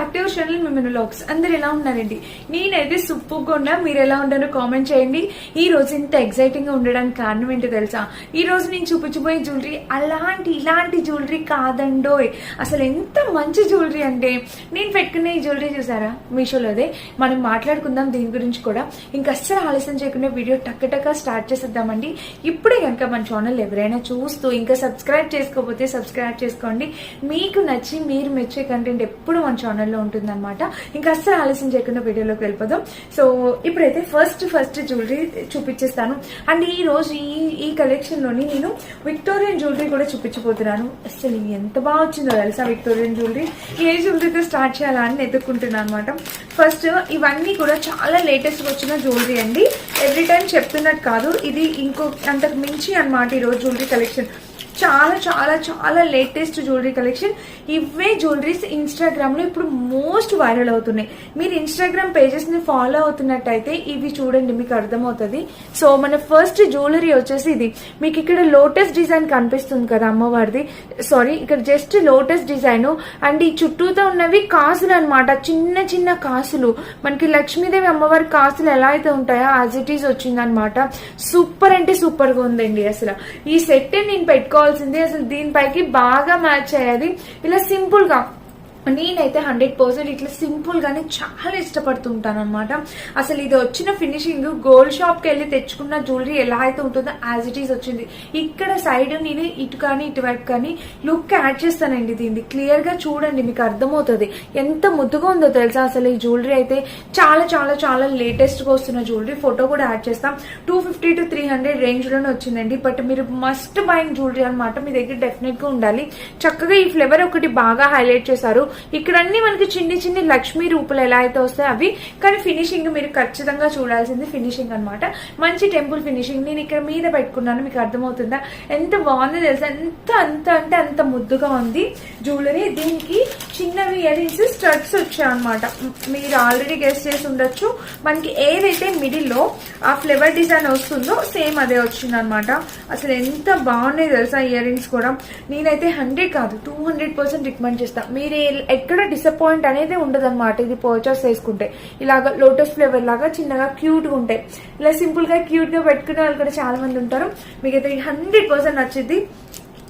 Back to your channel మిమ్మల్ని లాక్స్ అందరు ఎలా ఉన్నారండి? నేనైతే సూపర్గా ఉన్నా. మీరు ఎలా ఉన్నారో కామెంట్ చేయండి. ఈ రోజు ఇంత ఎక్సైటింగ్గా ఉండడానికి కారణం ఏంటో తెలుసా? ఈ రోజు నేను చూపించబోయే జ్యువెలరీ అలాంటి ఇలాంటి జ్యువెలరీ కాదండోయ్. అసలు ఎంత మంచి జ్యువెలరీ అంటే నేను పెట్టుకునే ఈ జ్యువెలరీ చూసారా? మీషోలోదే. మనం మాట్లాడుకుందాం దీని గురించి కూడా. ఇంకా అస్సలు ఆలస్యం చేయకుండా వీడియో టక్కటక్క స్టార్ట్ చేసేద్దామండి. ఇప్పుడే కనుక మన ఛానల్ ఎవరైనా చూస్తూ ఇంకా సబ్స్క్రైబ్ చేసుకోకపోతే సబ్స్క్రైబ్ చేసుకోండి. మీకు నచ్చి మీరు మెచ్చే కంటెంట్ ఎప్పుడు మన ఛానల్లో ఉంటుందన్నమాట. ఇంకా అస్సలు ఆలస్యం చేయకుండా వీడియోలోకి వెళ్ళిపోదాం. సో ఇప్పుడైతే ఫస్ట్ ఫస్ట్ జ్యువెలరీ చూపించేస్తాను అండ్ ఈ రోజు ఈ ఈ కలెక్షన్లోని నేను విక్టోరియన్ జ్యువెలరీ కూడా చూపించబోతున్నాను. అసలు ఎంత బాగా వచ్చిందో తెలుసా విక్టోరియన్ జ్యువెలరీ ఏ జ్యువెలరీతో స్టార్ట్ చేయాలా అని ఎదుర్కొంటున్నాను అనమాట ఫస్ట్ ఇవన్నీ కూడా చాలా లేటెస్ట్ వచ్చిన జ్యువెలరీ అండి. ఎవ్రీ టైం చెప్తున్నట్టు కాదు. ఇది ఇంకో అంతకు మించి అన్నమాట ఈ రోజు జ్యువెలరీ కలెక్షన్ చాలా చాలా చాలా లేటెస్ట్ జ్యువెలరీ కలెక్షన్ ఇవే జ్యువెలరీస్ ఇన్స్టాగ్రామ్లో ఇప్పుడు మోస్ట్ వైరల్ అవుతున్నాయి. మీరు ఇన్స్టాగ్రామ్ పేజెస్ని ఫాలో అవుతున్నట్టయితే ఇవి చూడండి మీకు అర్థమవుతుంది. సో మన ఫస్ట్ జ్యువెలరీ వచ్చేసి ఇది. మీకు ఇక్కడ లోటస్ డిజైన్ కనిపిస్తుంది కదా అమ్మవారిది. సారీ ఇక్కడ జస్ట్ లోటస్ డిజైన్ అండ్ ఈ చుట్టూతో ఉన్నవి కాసులు అనమాట చిన్న చిన్న కాసులు. మనకి లక్ష్మీదేవి అమ్మవారి కాసులు ఎలా అయితే ఉంటాయో యాజ్ ఇట్ ఈస్ వచ్చిందనమాట సూపర్ అంటే సూపర్గా ఉందండి అసలు. ఈ సెట్ నేను పెట్టుకోవాలి పెట్టుకోవాల్సింది అసలు దీనిపైకి బాగా మ్యాచ్ అయ్యేది. ఇలా సింపుల్గా నేనైతే హండ్రెడ్ పర్సెంట్ ఇట్లా సింపుల్ గానే చాలా ఇష్టపడుతుంటాను అనమాట అసలు ఇది వచ్చిన ఫినిషింగ్ గోల్డ్ షాప్కి వెళ్ళి తెచ్చుకున్న జ్యువెలరీ ఎలా అయితే ఉంటుందో యాజ్ ఇట్ ఈస్ వచ్చింది. ఇక్కడ సైడ్ నేను ఇటు కానీ ఇటువైపు కానీ లుక్ యాడ్ చేస్తానండి దీన్ని. క్లియర్గా చూడండి మీకు అర్థమవుతుంది. ఎంత ముద్దుగా ఉందో తెలుసా? అసలు ఈ జ్యువెలరీ అయితే చాలా చాలా చాలా లేటెస్ట్గా వస్తున్న జ్యువెలరీ. ఫోటో కూడా యాడ్ చేస్తాం. Two fifty to three hundred రేంజ్లోనే వచ్చిందండి. బట్ మీరు మస్ట్ బైంగ్ జ్యువెలరీ అనమాట మీ దగ్గర డెఫినెట్గా ఉండాలి. చక్కగా ఈ ఫ్లేవర్ ఒకటి బాగా హైలైట్ చేశారు. ఇక్కడ అన్ని మనకి చిన్ని చిన్ని లక్ష్మీ రూపులు ఎలా అయితే వస్తాయి అవి. కానీ ఫినిషింగ్ మీరు ఖచ్చితంగా చూడాల్సింది ఫినిషింగ్ అన్నమాట. మంచి టెంపుల్ ఫినిషింగ్ నేను ఇక్కడ మీద పెట్టుకున్నాను మీకు అర్థమవుతుందా? ఎంత బాగుందో తెలుసా? ఎంత అంత అంటే అంత ముద్దుగా ఉంది జ్యువెలరీ దీనికి చిన్నవి ఇయర్ రింగ్స్ స్టడ్స్ వచ్చాయి అనమాట మీరు ఆల్రెడీ గెస్ట్ చేసి ఉండొచ్చు. మనకి ఏదైతే మిడిల్లో ఆ ఫ్లేవర్ డిజైన్ వస్తుందో సేమ్ అదే వచ్చింది అనమాట అసలు ఎంత బాగున్నాయి తెలుసా ఇయర్ రింగ్స్ కూడా. నేనైతే హండ్రెడ్ కాదు టూ హండ్రెడ్ పర్సెంట్ రికమెండ్ చేస్తాను మీరు ఎక్కడ డిసప్పాయింట్ అనేది ఉండదు అనమాట ఇది పర్చేస్ చేసుకుంటే. ఇలాగ లోటస్ ఫ్లేవర్ లాగా చిన్నగా క్యూట్గా ఉంటాయి ఇలా సింపుల్గా క్యూట్గా పెట్టుకునే వాళ్ళు కూడా చాలా మంది ఉంటారు. మీకైతే హండ్రెడ్ పర్సెంట్ నచ్చింది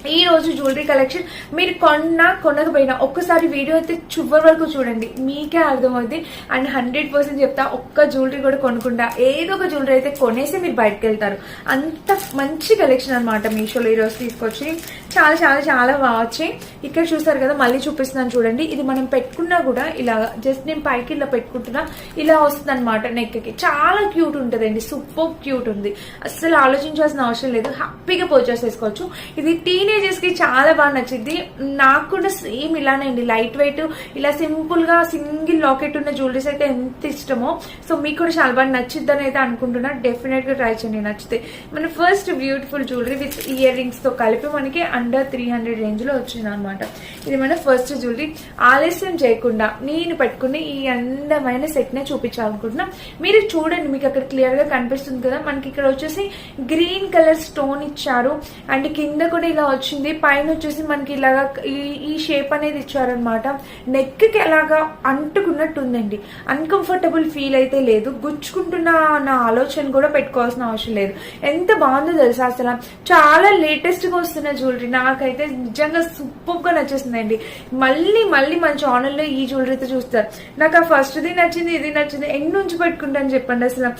ఈ రోజు జ్యువెలరీ కలెక్షన్ మీరు కొన్నా కొనకపోయినా ఒక్కసారి వీడియో అయితే చివరి వరకు చూడండి. మీకే అర్థమవుద్ది. అండ్ హండ్రెడ్ పర్సెంట్ చెప్తా ఒక్క జ్యువెలరీ కూడా కొనకుండా ఏదో ఒక జ్యువెలరీ అయితే కొనేసి మీరు బయటకు వెళ్తారు అంత మంచి కలెక్షన్ అనమాట మీషోలో ఈ రోజు తీసుకొచ్చి. చాలా చాలా చాలా బాగా ఇక్కడ చూసారు కదా మళ్ళీ చూపిస్తున్నాను చూడండి. ఇది మనం పెట్టుకున్నా కూడా ఇలా జస్ట్ నేను పైకి ఇలా పెట్టుకుంటున్నా ఇలా వస్తుంది అనమాట నెక్కి చాలా క్యూట్ ఉంటుందండి. సూపర్ క్యూట్ ఉంది. అస్సలు ఆలోచించాల్సిన అవసరం లేదు. హ్యాపీగా పర్చేస్ చేసుకోవచ్చు. ఇది టీనేజర్స్కి చాలా బాగా నచ్చింది. నాకు కూడా సేమ్ ఇలానే అండి. లైట్ వెయిట్ ఇలా సింపుల్గా సింగిల్ లాకెట్ ఉన్న జ్యువెలరీస్ అయితే ఎంత ఇష్టమో. సో మీకు కూడా చాలా బాగా నచ్చిద్దని అయితే అనుకుంటున్నా. డెఫినెట్గా ట్రై చేయండి. నచ్చితే మన first beautiful jewellery with ear రింగ్స్తో కలిపి మనకి అండర్ త్రీ హండ్రెడ్ రేంజ్లో వచ్చింది అనమాట ఇది మన ఫస్ట్ జ్యువెలరీ ఆలస్యం చేయకుండా నేను పెట్టుకుని ఈ అందమైన సెట్ నే చూపించాలనుకుంటున్నా. మీరు చూడండి మీకు అక్కడ క్లియర్గా కనిపిస్తుంది కదా. మనకి ఇక్కడ వచ్చేసి గ్రీన్ కలర్ స్టోన్ ఇచ్చారు. అండ్ కింద కూడా ఇలా వచ్చింది పైన వచ్చేసి మనకి ఇలాగా ఈ- ఈ షేప్ అనేది ఇచ్చారనమాట నెక్కి ఎలాగా అంటుకున్నట్టు ఉందండి అన్కంఫర్టబుల్ ఫీల్ అయితే లేదు. గుచ్చుకుంటున్న నా ఆలోచన కూడా పెట్టుకోవాల్సిన అవసరం లేదు. ఎంత బాగుందో తెలుసా అసలు? చాలా లేటెస్ట్గా వస్తున్న జ్యువెలరీ నాకైతే నిజంగా సూపర్గా నచ్చేసిందండి. మళ్ళీ మళ్ళీ మన ఛానల్లో ఈ జ్యువెలరీతో చూస్తారు. నాకు ఆ ఫస్ట్ ది నచ్చింది ఇది నచ్చింది ఎన్ని నుంచి పెట్టుకుంటాను చెప్పండి అసలు?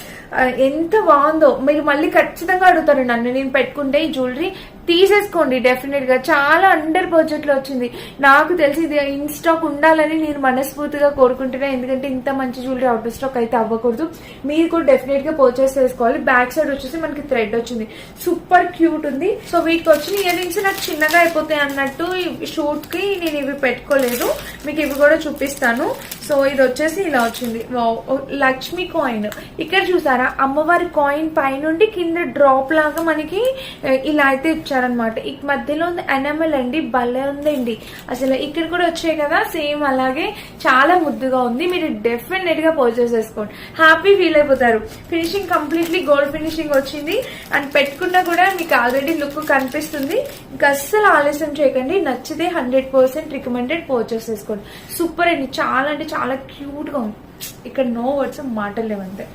ఎంత బాగుందో. మీరు మళ్ళీ ఖచ్చితంగా అడుగుతారు నన్ను. నేను పెట్టుకుంటే ఈ జ్యువెలరీ తీసేసుకోండి డెఫినెట్గా. చాలా అండర్ బడ్జెట్లో వచ్చింది. నాకు తెలిసి ఇది ఇన్ స్టాక్ ఉండాలని నేను మనస్ఫూర్తిగా కోరుకుంటున్నాను ఎందుకంటే ఇంత మంచి జ్యువెలరీ అవుట్ ఆఫ్ స్టాక్ అయితే అవ్వకూడదు. మీరు కూడా డెఫినెట్గా పర్చేస్ చేసుకోవాలి. బ్యాక్ సైడ్ వచ్చేసి మనకి థ్రెడ్ వచ్చింది. సూపర్ క్యూట్ ఉంది. సో వీటికి వచ్చిన ఇయర్ రింగ్స్ నాకు చిన్నగా అయిపోతాయి అన్నట్టు షూట్కి నేను ఇవి పెట్టుకోలేదు. మీకు ఇవి కూడా చూపిస్తాను. సో ఇది వచ్చేసి ఇలా వచ్చింది. లక్ష్మి కాయిన్ oh, ఇక్కడ చూసారా? అమ్మవారి కాయిన్ పైనుండి కింద డ్రాప్ లాగా మనకి eh, ఇలా అయితే ఇచ్చారు. ఇచ్చారనమాట ఈ మధ్యలో ఉంది ఎనమల్ అండి భలే ఉందండి. అసలు ఇక్కడ కూడా వచ్చాయి కదా సేమ్ అలాగే చాలా ముద్దుగా ఉంది. మీరు డెఫినెట్గా పర్చేస్ చేసుకోండి హ్యాపీ ఫీల్ అయిపోతారు. ఫినిషింగ్ కంప్లీట్లీ గోల్డ్ ఫినిషింగ్ వచ్చింది. అండ్ పెట్టుకున్నా కూడా మీకు ఆల్రెడీ లుక్ కనిపిస్తుంది. ఇంకా అస్సలు ఆలస్యం చేయకండి. నచ్చితే హండ్రెడ్ పర్సెంట్ రికమెండెడ్ పర్చేస్ చేసుకోండి సూపర్ అండి. చాలా అంటే చాలా క్యూట్గా ఉంది. ఇక్కడ నో వర్డ్స్ మాటలు లేవంతే.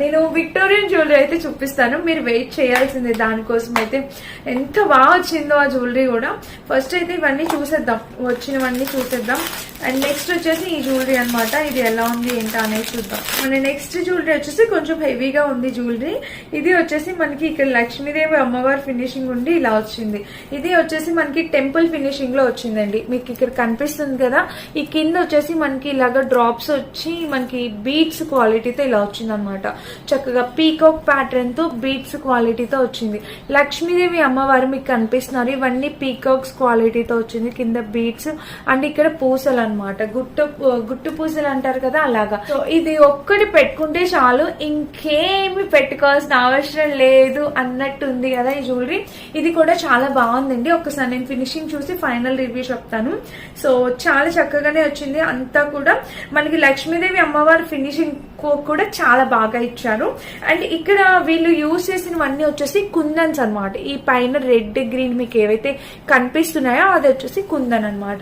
నేను విక్టోరియన్ జ్యువెలరీ అయితే చూపిస్తాను. మీరు వెయిట్ చేయాల్సిందే దానికోసం అయితే. ఎంత బాగా వచ్చిందో ఆ జ్యువెలరీ కూడా. ఫస్ట్ అయితే ఇవన్నీ చూసేద్దాం. వచ్చినవన్నీ చూసేద్దాం. అండ్ నెక్స్ట్ వచ్చేసి ఈ జ్యువెలరీ అన్నమాట. ఇది ఎలా ఉంది ఏంటా అనేది చూద్దాం. మన నెక్స్ట్ జ్యువెలరీ వచ్చేసి కొంచెం హెవీగా ఉంది జ్యువెలరీ ఇది వచ్చేసి మనకి ఇక్కడ లక్ష్మీదేవి అమ్మవారి ఫినిషింగ్ ఉండి ఇలా వచ్చింది. ఇది వచ్చేసి మనకి టెంపుల్ ఫినిషింగ్లో వచ్చిందండి. మీకు ఇక్కడ కనిపిస్తుంది కదా. ఈ కింద వచ్చేసి మనకి ఇలాగ డ్రాప్స్ వచ్చి మనకి బీట్స్ క్వాలిటీతో ఇలా వచ్చింది అనమాట చక్కగా పీకాక్ ప్యాటర్న్తో బీట్స్ క్వాలిటీతో వచ్చింది. లక్ష్మీదేవి అమ్మవారు మీకు కనిపిస్తున్నారు. ఇవన్నీ పీకాక్స్ క్వాలిటీతో వచ్చింది. కింద బీట్స్ అండ్ ఇక్కడ పూసలు అన్నమాట. గుట్టు గుట్టు పూసలు అంటారు కదా అలాగా. సో ఇది ఒక్కటి పెట్టుకుంటే చాలు. ఇంకేమి పెట్టుకోవాల్సిన అవసరం లేదు అన్నట్టు ఉంది కదా ఈ జ్యువెలరీ ఇది కూడా చాలా బాగుందండి. ఒకసారి నేను ఫినిషింగ్ చూసి ఫైనల్ రివ్యూ చెప్తాను. సో చాలా చక్కగానే వచ్చింది. అంతా కూడా మనకి లక్ష్మీదేవి అమ్మవారి ఫినిషింగ్ కూడా చాలా బాగా ఇచ్చారు. అండ్ ఇక్కడ వీళ్ళు యూజ్ చేసినవన్నీ వచ్చేసి కుందన్స్ అన్నమాట. ఈ పైన రెడ్ గ్రీన్ మీకు ఏవైతే కనిపిస్తున్నాయో అది వచ్చేసి కుందన్ అనమాట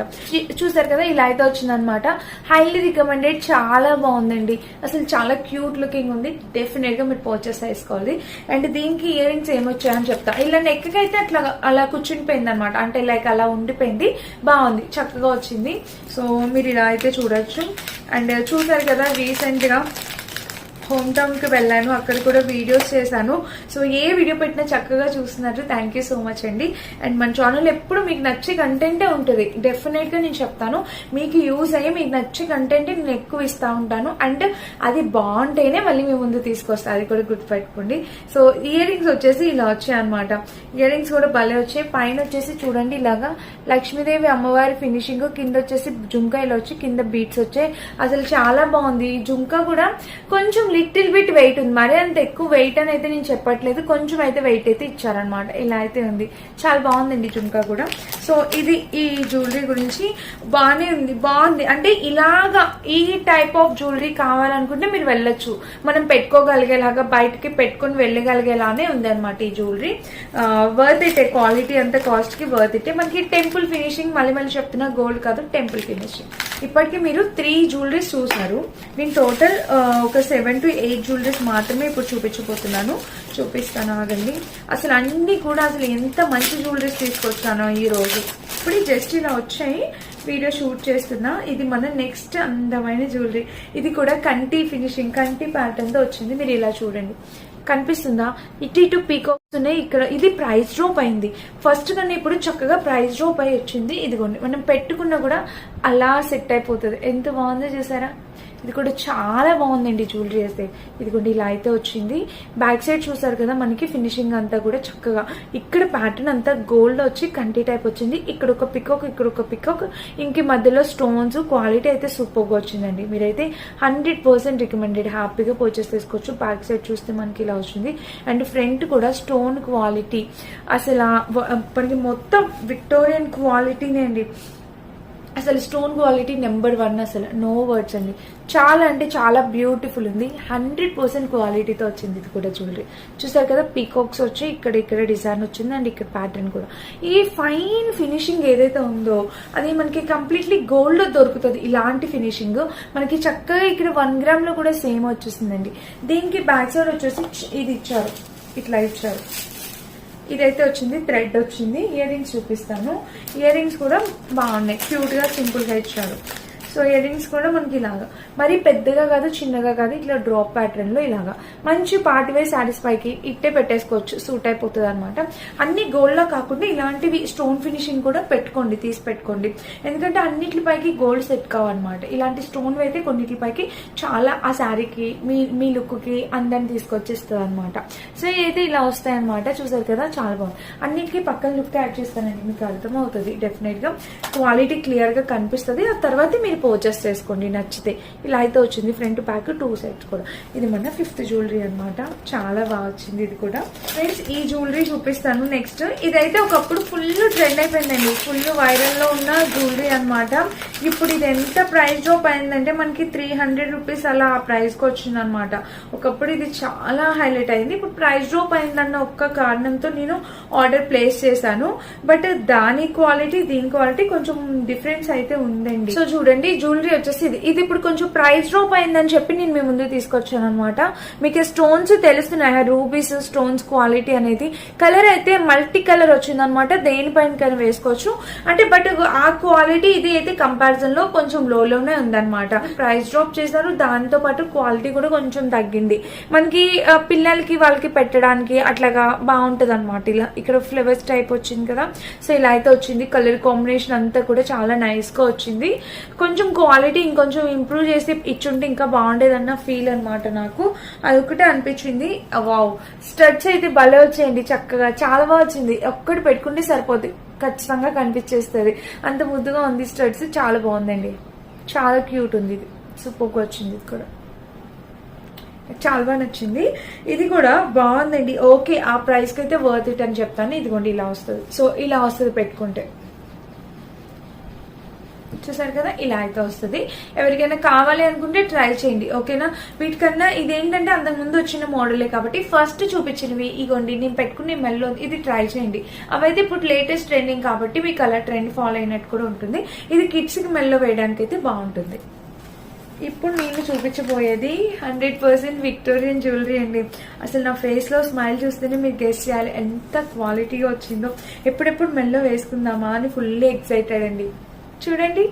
చూసారు కదా ఇలా అయితే వచ్చిందనమాట హైలీ రికమెండెడ్ చాలా బాగుందండి. అసలు చాలా క్యూట్ లుకింగ్ ఉంది. డెఫినెట్గా మీరు పర్చేస్ చేసుకోవాలి. అండ్ దీనికి ఇయర్ రింగ్స్ ఏమొచ్చాయని చెప్తా. ఇలా నెక్ అయితే అట్లా అలా కూర్చునిపోయింది అనమాట అంటే లైక్ అలా ఉండిపోయింది. బాగుంది. చక్కగా వచ్చింది. సో మీరు ఇలా అయితే చూడొచ్చు. అండ్ చూసారు కదా రీసెంట్గా హోమ్ టౌన్కి వెళ్ళాను అక్కడ కూడా వీడియోస్ చేశాను. సో ఏ వీడియో పెట్టినా చక్కగా చూస్తున్నారు. థ్యాంక్ యూ సో మచ్ అండి. అండ్ మన ఛానల్ ఎప్పుడు మీకు నచ్చే కంటెంటే ఉంటుంది. డెఫినెట్గా నేను చెప్తాను. మీకు యూజ్ అయ్యి మీకు నచ్చే కంటెంట్ నేను ఎక్కువ ఇస్తా ఉంటాను. అండ్ అది బాగుంటేనే మళ్ళీ మీ ముందు తీసుకొస్తా. అది కూడా గుర్తుపెట్టుకోండి. సో ఇయర్ రింగ్స్ వచ్చేసి ఇలా వచ్చాయి అనమాట ఇయర్ రింగ్స్ కూడా భలే వచ్చాయి. పైన వచ్చేసి చూడండి ఇలాగా లక్ష్మీదేవి అమ్మవారి ఫినిషింగ్ కింద వచ్చేసి జుంకా ఇలా వచ్చి కింద బీట్స్ వచ్చాయి. అసలు చాలా బాగుంది. జుంకా కూడా కొంచెం లిటిల్ బిట్ వెయిట్ ఉంది. మరి అంత ఎక్కువ వెయిట్ అని అయితే నేను చెప్పట్లేదు. కొంచెం అయితే వెయిట్ అయితే ఇచ్చారనమాట ఇలా అయితే ఉంది. చాలా బాగుందండి జుంకా కూడా. సో ఇది ఈ జ్యువెలరీ గురించి బాగానే ఉంది. బాగుంది. అంటే ఇలాగా ఈ టైప్ ఆఫ్ జ్యువెలరీ కావాలనుకుంటే మీరు వెళ్ళొచ్చు. మనం పెట్టుకోగలిగేలాగా బయటకి పెట్టుకుని వెళ్ళగలిగేలానే ఉంది అనమాట ఈ జ్యువెలరీ వర్త్ ఇటే క్వాలిటీ అంత కాస్ట్కి వర్త్ ఇటే మనకి టెంపుల్ ఫినిషింగ్ మళ్ళీ మళ్ళీ చెప్తున్నా గోల్డ్ కాదు టెంపుల్ ఫినిషింగ్ ఇప్పటికీ మీరు త్రీ జ్యువెలరీస్ చూసారు నేను టోటల్ ఒక సెవెన్ టు ఎయిట్ జ్యువెలరీస్ మాత్రమే ఇప్పుడు చూపించబోతున్నాను. చూపిస్తాను ఆగండి. అసలు అన్ని కూడా అసలు ఎంత మంచి జ్యువెలరీస్ తీసుకొచ్చానో ఈ రోజు. ఇప్పుడు జస్ట్ ఇలా వచ్చాయి. వీడియో షూట్ చేస్తున్నా. ఇది మన నెక్స్ట్ అందమైన జ్యువెలరీ ఇది కూడా కంటి ఫినిషింగ్ కంటి ప్యాటర్న్తో వచ్చింది. మీరు ఇలా చూడండి. కనిపిస్తుందా? ఇటు ఇటు పీకాక్స్ ఉన్నాయి. ఇక్కడ ఇది ప్రైస్ డ్రాప్ అయింది. ఫస్ట్ కన్నా ఇప్పుడు చక్కగా ప్రైస్ డ్రాప్ అయి వచ్చింది. ఇదిగోండి. మనం పెట్టుకున్నా కూడా అలా సెట్ అయిపోతుంది. ఎంత బాగుందో చూసారా? ఇది కూడా చాలా బాగుందండి జ్యువెలరీ అయితే. ఇది కూడా ఇలా అయితే వచ్చింది. బ్యాక్ సైడ్ చూసారు కదా మనకి ఫినిషింగ్ అంతా కూడా చక్కగా. ఇక్కడ ప్యాటర్న్ అంతా గోల్డ్ వచ్చి కంటి టైప్ వచ్చింది. ఇక్కడ ఒక పికాక్ ఇక్కడ ఒక పికాక్ ఇంక మధ్యలో స్టోన్స్ క్వాలిటీ అయితే సూపర్గా వచ్చిందండి. మీరైతే హండ్రెడ్ పర్సెంట్ రికమెండెడ్ హ్యాపీగా పర్చేస్ చేసుకోవచ్చు. బ్యాక్ సైడ్ చూస్తే మనకి ఇలా వచ్చింది. అండ్ ఫ్రంట్ కూడా స్టోన్ క్వాలిటీ అసలు మనకి మొత్తం విక్టోరియన్ క్వాలిటీనే అండి. అసలు స్టోన్ క్వాలిటీ నెంబర్ వన్ అసలు నో వర్డ్స్ అండి. చాలా అంటే చాలా బ్యూటిఫుల్ ఉంది. హండ్రెడ్ పర్సెంట్ క్వాలిటీతో వచ్చింది ఇది కూడా జ్యువెలరీ చూసారు కదా పీకాక్స్ వచ్చి ఇక్కడ ఇక్కడ డిజైన్ వచ్చింది అండ్ ఇక్కడ ప్యాటర్న్ కూడా. ఈ ఫైన్ ఫినిషింగ్ ఏదైతే ఉందో అది మనకి కంప్లీట్లీ గోల్డ్ దొరుకుతుంది. ఇలాంటి ఫినిషింగ్ మనకి చక్కగా ఇక్కడ వన్ గ్రామ్లో కూడా సేమ్ వచ్చేసిందండి. దీనికి బ్యాక్ సైడ్ వచ్చేసి ఇది ఇచ్చారు. ఇట్లా ఇచ్చారు. ఇదైతే వచ్చింది థ్రెడ్ వచ్చింది ఇయర్ రింగ్స్ చూపిస్తాను. ఇయర్ రింగ్స్ కూడా బాగున్నాయి క్యూట్గా సింపుల్గా సో ఇయర్ రింగ్స్ కూడా మనకి ఇలాగా. మరి పెద్దగా కాదు చిన్నగా కాదు ఇట్లా డ్రాప్ ప్యాటర్న్లో ఇలాగా. మంచి పార్టీ వేర్ శారీస్ పైకి ఇట్టే పెట్టేసుకోవచ్చు సూట్ అయిపోతుంది అనమాట అన్ని గోల్డ్ లా కాకుండా ఇలాంటివి స్టోన్ ఫినిషింగ్ కూడా పెట్టుకోండి తీసి పెట్టుకోండి. ఎందుకంటే అన్నిటిపైకి గోల్డ్ సెట్ కావన్నమాట. ఇలాంటి స్టోన్ అయితే కొన్నిటిపైకి చాలా ఆ శారీకి మీ మీ లుక్కి అందాన్ని తీసుకొచ్చేస్తుంది అనమాట సో అయితే ఇలా వస్తాయి అనమాట చూసారు కదా చాలా బాగుంది. అన్నిటికీ పక్కన లుక్ యాడ్ చేస్తానండి మీకు అర్థమవుతుంది డెఫినెట్గా. క్వాలిటీ క్లియర్గా కనిపిస్తుంది. ఆ తర్వాత మీరు పర్చేస్ చేసుకోండి నచ్చితే. ఇలా అయితే వచ్చింది ఫ్రంట్ బ్యాక్ టూ సెట్స్ కూడా. ఇది మన ఫిఫ్త్ జ్యువెలరీ అనమాట చాలా బాగా వచ్చింది ఇది కూడా. ఫ్రెండ్స్ ఈ జ్యువెలరీ చూపిస్తాను నెక్స్ట్. ఇదైతే ఒకప్పుడు ఫుల్ ట్రెండ్ అయిపోయిందండి. ఫుల్ వైరల్లో ఉన్న జ్యువెలరీ అనమాట ఇప్పుడు ఇది ఎంత ప్రైస్ డ్రాప్ అయిందంటే మనకి త్రీ హండ్రెడ్ రూపీస్ అలా ఆ ప్రైస్కి వచ్చింది అనమాట ఒకప్పుడు ఇది చాలా హైలైట్ అయింది. ఇప్పుడు ప్రైస్ డ్రాప్ అయిందన్న ఒక్క కారణంతో నేను ఆర్డర్ ప్లేస్ చేశాను. బట్ దాని క్వాలిటీ దీని క్వాలిటీ కొంచెం డిఫరెన్స్ అయితే ఉందండి. సో చూడండి జ్యువెలరీ వచ్చేసి ఇది. ఇది ఇప్పుడు కొంచెం ప్రైస్ డ్రాప్ అయిందని చెప్పి నేను మీ ముందు తీసుకొచ్చాను అనమాట మీకు స్టోన్స్ తెలుస్తున్నాయి. రూబీస్ స్టోన్స్ క్వాలిటీ అనేది. కలర్ అయితే మల్టీ కలర్ వచ్చిందనమాట దేనిపైన కానీ వేసుకోవచ్చు. అంటే బట్ ఆ క్వాలిటీ ఇది అయితే కంపారిజన్లో కొంచెం లోలోనే ఉందన్నమాట. ప్రైస్ డ్రాప్ చేశారు. దాంతో పాటు క్వాలిటీ కూడా కొంచెం తగ్గింది. మనకి పిల్లలకి వాళ్ళకి పెట్టడానికి అట్లాగా బాగుంటది అనమాట ఇలా ఇక్కడ ఫ్లేవర్స్ టైప్ వచ్చింది కదా. సో ఇలా అయితే వచ్చింది. కలర్ కాంబినేషన్ అంతా కూడా చాలా నైస్గా వచ్చింది. కొంచెం క్వాలిటీ ఇంకొంచెం ఇంప్రూవ్ చేసి ఇచ్చుంటే ఇంకా బాగుండేదన్న ఫీల్ అనమాట నాకు. అది ఒకటే అనిపించింది వావ్ స్టడ్స్ అయితే భలే వచ్చేయండి చక్కగా. చాలా బాగా వచ్చింది. ఒక్కటి పెట్టుకుంటే సరిపోద్ది. ఖచ్చితంగా కనిపించేస్తుంది. అంత ముద్దుగా ఉంది స్టడ్స్ చాలా బాగుందండి. చాలా క్యూట్ ఉంది ఇది. సూపర్గా వచ్చింది ఇది కూడా. చాలా బాగా నచ్చింది. ఇది కూడా బాగుందండి. ఓకే ఆ ప్రైస్కి అయితే వర్త్ ఇట్ అని చెప్తాను. ఇదిగోండి ఇలా వస్తుంది. సో ఇలా వస్తుంది పెట్టుకుంటే. చూసారు కదా ఇలా అయితే వస్తుంది. ఎవరికైనా కావాలి అనుకుంటే ట్రై చేయండి ఓకేనా? వీటికన్నా ఇదేంటంటే అంతకు ముందు వచ్చిన మోడలే కాబట్టి ఫస్ట్ చూపించినవి ఇగోండి నేను పెట్టుకుని మెల్లో ఇది ట్రై చేయండి. అవైతే ఇప్పుడు లేటెస్ట్ ట్రెండింగ్ కాబట్టి మీకు అలా ట్రెండ్ ఫాలో అయినట్టు కూడా ఉంటుంది. ఇది కిడ్స్కి మెల్లో వేయడానికి అయితే బాగుంటుంది. ఇప్పుడు నేను చూపించబోయేది హండ్రెడ్ పర్సెంట్ విక్టోరియన్ జ్యువెలరీ అండి. అసలు నా ఫేస్లో స్మైల్ చూస్తేనే మీరు గెస్ట్ చేయాలి. ఎంత క్వాలిటీగా వచ్చిందో. ఎప్పుడెప్పుడు మెల్లో వేసుకుందామా అని ఫుల్లీ ఎక్సైటెడ్ అండి. చూడండి.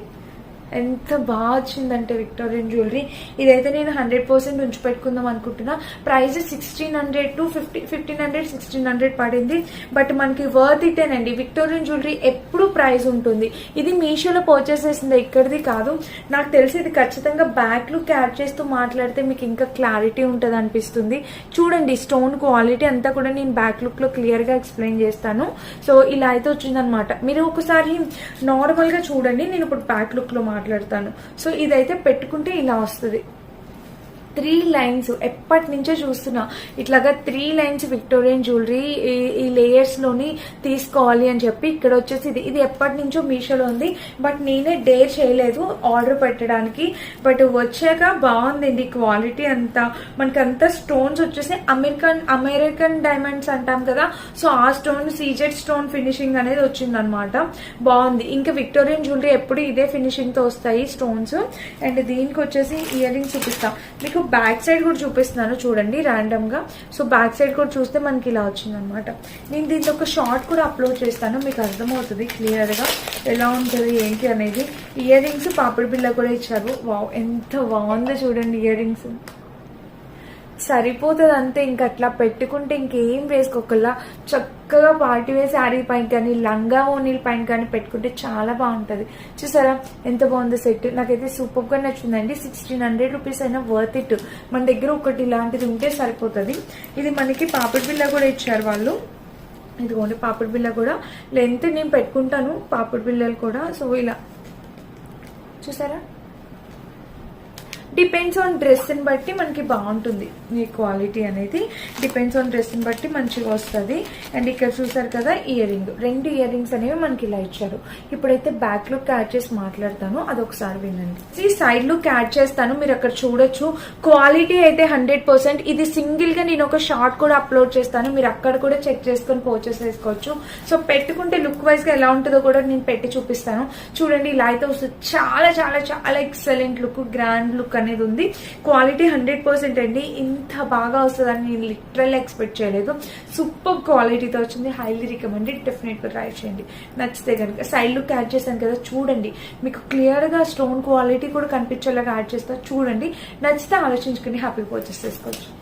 ఎంత బాగా వచ్చిందంటే విక్టోరియన్ జ్యువెలరీ. ఇదైతే నేను హండ్రెడ్ పర్సెంట్ ఉంచి పెట్టుకుందాం అనుకుంటున్నా. Price sixteen hundred to fifty fifteen hundred sixteen hundred పడింది. బట్ మనకి వర్త్ ఇటేనండి విక్టోరియన్ జ్యువెలరీ ఎప్పుడు ప్రైస్ ఉంటుంది. ఇది మీషోలో పర్చేస్ చేసింది ఇక్కడిది కాదు. నాకు తెలిసి ఇది ఖచ్చితంగా బ్యాక్ లుక్ చేస్తూ మాట్లాడితే మీకు ఇంకా క్లారిటీ ఉంటుంది అనిపిస్తుంది. చూడండి స్టోన్ క్వాలిటీ అంతా కూడా నేను బ్యాక్ లుక్లో క్లియర్గా ఎక్స్ప్లెయిన్ చేస్తాను. సో ఇలా అయితే వచ్చిందనమాట మీరు ఒకసారి నార్మల్గా చూడండి. నేను ఇప్పుడు బ్యాక్ లుక్లో మాట్లాడతాను. సో ఇదైతే పెట్టుకుంటే ఇలా వస్తుంది. త్రీ లైన్స్ ఎప్పటి నుంచో చూస్తున్నా. ఇట్లాగా త్రీ లైన్స్ విక్టోరియన్ జ్యువెలరీ ఈ లేయర్స్లోని తీసుకోవాలి అని చెప్పి ఇక్కడ వచ్చేసి ఇది ఇది ఎప్పటి నుంచో మీషోలో ఉంది. బట్ నేనే డేర్ చేయలేదు ఆర్డర్ పెట్టడానికి. బట్ వచ్చాక బాగుందండి క్వాలిటీ అంతా. మనకి అంతా స్టోన్స్ వచ్చేసి అమెరికన్ అమెరికన్ డైమండ్స్ అంటాం కదా. సో ఆ స్టోన్ సీజెడ్ స్టోన్ ఫినిషింగ్ అనేది వచ్చింది అనమాట బాగుంది. ఇంకా విక్టోరియన్ జ్యువెలరీ ఎప్పుడు ఇదే ఫినిషింగ్తో వస్తాయి స్టోన్స్. అండ్ దీనికి వచ్చేసి ఇయర్ రింగ్స్ చూపిస్తాం. మీకు బ్యాక్ సైడ్ కూడా చూపిస్తున్నాను చూడండి ర్యాండమ్గా. సో బ్యాక్ సైడ్ కూడా చూస్తే మనకి ఇలా వచ్చింది అనమాట నేను దీంతో ఒక షార్ట్ కూడా అప్లోడ్ చేస్తాను మీకు అర్థమవుతుంది క్లియర్గా ఎలా ఉంటుంది ఏంటి అనేది. ఇయర్ రింగ్స్ పాపిడి బిళ్ళ కూడా ఇచ్చారు. వావ్ ఎంత బాగుందో చూడండి ఇయర్ రింగ్స్ సరిపోతుంది అంతే ఇంక అట్లా పెట్టుకుంటే ఇంకేం వేసుకోకల్లా చక్కగా పార్టీ వేర్ శారీ పైన కానీ లంగా ఓనీల పైన కానీ పెట్టుకుంటే చాలా బాగుంటుంది. చూసారా? ఎంత బాగుందో సెట్. నాకైతే సూపర్గా నచ్చిందండి. సిక్స్టీన్ హండ్రెడ్ రూపీస్ అయినా వర్త్ ఇట్. మన దగ్గర ఒకటి ఇలాంటిది ఉంటే సరిపోతుంది. ఇది మనకి పాపిడి బిల్ల కూడా ఇచ్చారు వాళ్ళు. ఇదిగోండి పాపిడి బిల్ల కూడా. లెంత్ నేను పెట్టుకుంటాను పాపిడి బిల్లలు కూడా. సో ఇలా. చూసారా? డిపెండ్స్ ఆన్ డ్రెస్ని బట్టి మనకి బాగుంటుంది. ఈ క్వాలిటీ అనేది డిపెండ్స్ ఆన్ డ్రెస్ని బట్టి మంచిగా వస్తుంది. అండ్ ఇక్కడ చూసారు కదా ఇయర్ రింగ్ రెండు ఇయర్ రింగ్స్ అనేవి మనకి ఇలా ఇచ్చారు. ఇప్పుడైతే బ్యాక్ లుక్ యాడ్ చేసి మాట్లాడతాను. అదొకసారి వినండి. ఈ సైడ్ లుక్ యాడ్ చేస్తాను. మీరు అక్కడ చూడొచ్చు. క్వాలిటీ అయితే హండ్రెడ్ పర్సెంట్ ఇది సింగిల్గా నేను ఒక షార్ట్ కూడా అప్లోడ్ చేస్తాను. మీరు అక్కడ కూడా చెక్ చేసుకొని పర్చేస్ చేసుకోవచ్చు. సో పెట్టుకుంటే లుక్ వైజ్గా ఎలా ఉంటుందో కూడా నేను పెట్టి చూపిస్తాను. చూడండి ఇలా అయితే వస్తుంది. చాలా చాలా చాలా ఎక్సలెంట్ లుక్ గ్రాండ్ లుక్ అని అనేది ఉంది. క్వాలిటీ హండ్రెడ్ పర్సెంట్ అండి. ఇంత బాగా వస్తుందని నేను లిటరల్ ఎక్స్పెక్ట్ చేయలేదు. సూపర్ క్వాలిటీతో వచ్చింది. హైలీ రికమెండెడ్ డెఫినెట్గా ట్రై చేయండి. నచ్చితే కనుక సైడ్ లుక్ యాడ్ చేశాను కదా చూడండి. మీకు క్లియర్గా స్టోన్ క్వాలిటీ కూడా కనిపించేలాగా యాడ్ చేస్తా చూడండి. నచ్చితే ఆలోచించుకుని హ్యాపీ పర్చేస్ చేసుకోవచ్చు.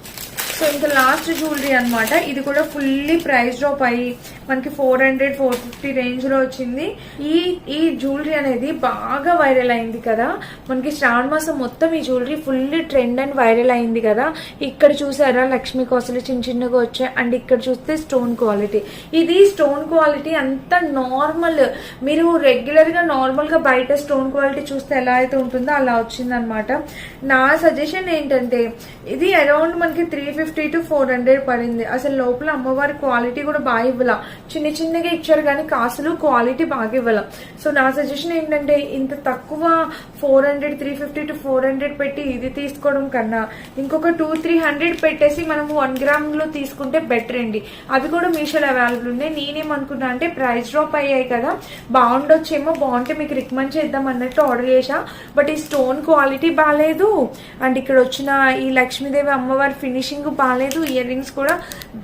సో ఇంకా లాస్ట్ జ్యువెలరీ అనమాట ఇది కూడా ఫుల్లీ ప్రైస్ డ్రాప్ అయ్యి మనకి ఫోర్ హండ్రెడ్ ఫోర్ ఫిఫ్టీ రేంజ్లో వచ్చింది. ఈ ఈ జ్యువెలరీ అనేది బాగా వైరల్ అయింది కదా. మనకి శ్రావణ మాసం మొత్తం ఈ jewellery fully trend and viral అయింది కదా. ఇక్కడ చూసారా లక్ష్మీ కోసలు చిన్న చిన్నగా వచ్చాయి. అండ్ ఇక్కడ చూస్తే స్టోన్ క్వాలిటీ ఇది స్టోన్ క్వాలిటీ అంత నార్మల్ మీరు రెగ్యులర్గా నార్మల్గా బయట స్టోన్ క్వాలిటీ చూస్తే ఎలా అయితే ఉంటుందో అలా వచ్చిందనమాట నా సజెషన్ ఏంటంటే ఇది అరౌండ్ మనకి three fifty fifty to four hundred పడింది. అసలు లోపల అమ్మవారి క్వాలిటీ కూడా బాగా ఇవ్వాల? చిన్న చిన్నగా ఇచ్చారు కానీ కాసులు క్వాలిటీ బాగా ఇవ్వాల? సో నా సజెషన్ ఏంటంటే ఇంత తక్కువ four hundred three fifty to four hundred పెట్టి ఇది తీసుకోవడం కన్నా ఇంకొక టూ త్రీ హండ్రెడ్ పెట్టేసి మనం వన్ గ్రామ్లో తీసుకుంటే బెటర్ అండి. అవి కూడా మీషోలో అవైలబుల్ ఉన్నాయి. నేనేమనుకున్నా అంటే ప్రైస్ డ్రాప్ అయ్యాయి కదా. బాగుండొచ్చేమో బాగుంటే మీకు రికమెండ్ చేద్దాం అన్నట్టు ఆర్డర్ చేసా బట్ ఈ స్టోన్ క్వాలిటీ బాగాలేదు అండ్ ఇక్కడ వచ్చిన ఈ లక్ష్మీదేవి అమ్మవారి ఫినిషింగ్ బాగాలేదు ఇయర్ రింగ్స్ కూడా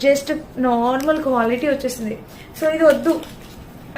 జస్ట్ నార్మల్ క్వాలిటీ వచ్చేసింది. సో ఇది వద్దు.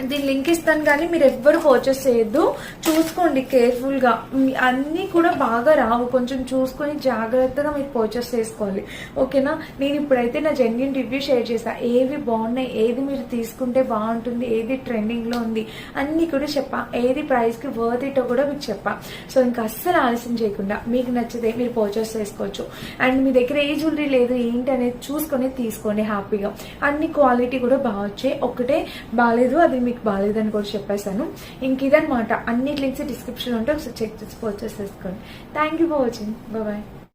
దీని లింక్ ఇస్తాను కానీ మీరు ఎవ్వరు పర్చేస్ చేయొద్దు. చూసుకోండి కేర్ఫుల్గా అన్నీ కూడా బాగా రావు. కొంచెం చూసుకొని జాగ్రత్తగా మీరు పర్చేస్ చేసుకోవాలి. ఓకేనా? నేను ఇప్పుడైతే నా జెన్యున్ రివ్యూ షేర్ చేసా ఏవి బాగున్నాయి? ఏది మీరు తీసుకుంటే బాగుంటుంది? ఏది ట్రెండింగ్లో ఉంది? అన్ని కూడా చెప్పా. ఏది ప్రైస్కి వర్త్ ఇటో కూడా మీకు చెప్పా. సో ఇంకా అస్సలు ఆలస్యం చేయకుండా మీకు నచ్చితే మీరు పర్చేస్ చేసుకోవచ్చు. అండ్ మీ దగ్గర ఏ జ్యువెలరీ లేదు ఏంటి అనేది చూసుకొని తీసుకోండి హ్యాపీగా. అన్ని క్వాలిటీ కూడా బాగా వచ్చాయి. ఒకటే బాగాలేదు అది మీకు బాగాలేదని కూడా చెప్పేశాను. ఇంక ఇదనమాట అన్ని లింక్స్ డిస్క్రిప్షన్ ఉంటే ఒకసారి చెక్ చేసి పర్చేస్ చేసుకోండి. Thank you for watching bye